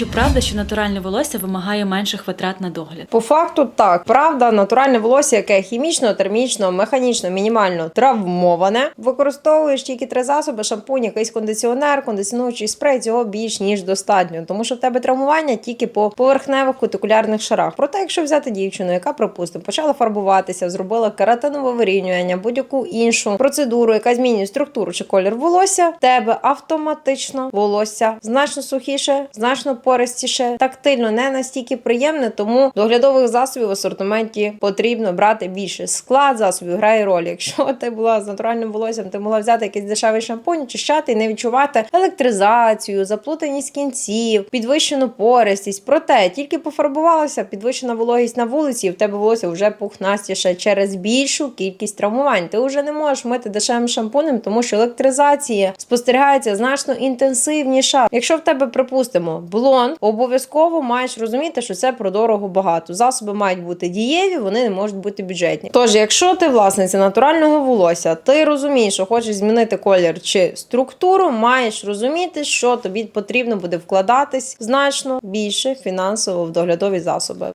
Чи правда, що натуральне волосся вимагає менших витрат на догляд? По факту так, правда, натуральне волосся, яке хімічно, термічно, механічно, мінімально травмоване. Використовуєш тільки три засоби: шампунь, якийсь кондиціонер, кондиціонуючий спрей. Цього більш ніж достатньо, тому що в тебе травмування тільки по поверхневих кутикулярних шарах. Проте, якщо взяти дівчину, яка припустимо, почала фарбуватися, зробила кератинове вирівнювання, будь-яку іншу процедуру, яка змінює структуру чи колір волосся, в тебе автоматично волосся значно сухіше, значно пористіше, тактильно не настільки приємне, тому доглядових засобів в асортименті потрібно брати більше. Склад засобів грає роль. Якщо ти була з натуральним волоссям, ти могла взяти якийсь дешевий шампунь, чищати і не відчувати електризацію, заплутаність кінців, підвищену пористість. Проте тільки пофарбувалася, підвищена вологість на вулиці, і в тебе волосся вже пухнастіше через більшу кількість травмувань. Ти вже не можеш мити дешевим шампунем, тому що електризація спостерігається значно інтенсивніша. Якщо в тебе, припустимо, блонд, обов'язково маєш розуміти, що це про дорого багато. Засоби мають бути дієві, вони не можуть бути бюджетні. Тож, якщо ти власниця натурального волосся, ти розумієш, що хочеш змінити колір чи структуру, маєш розуміти, що тобі потрібно буде вкладатись значно більше фінансово в доглядові засоби.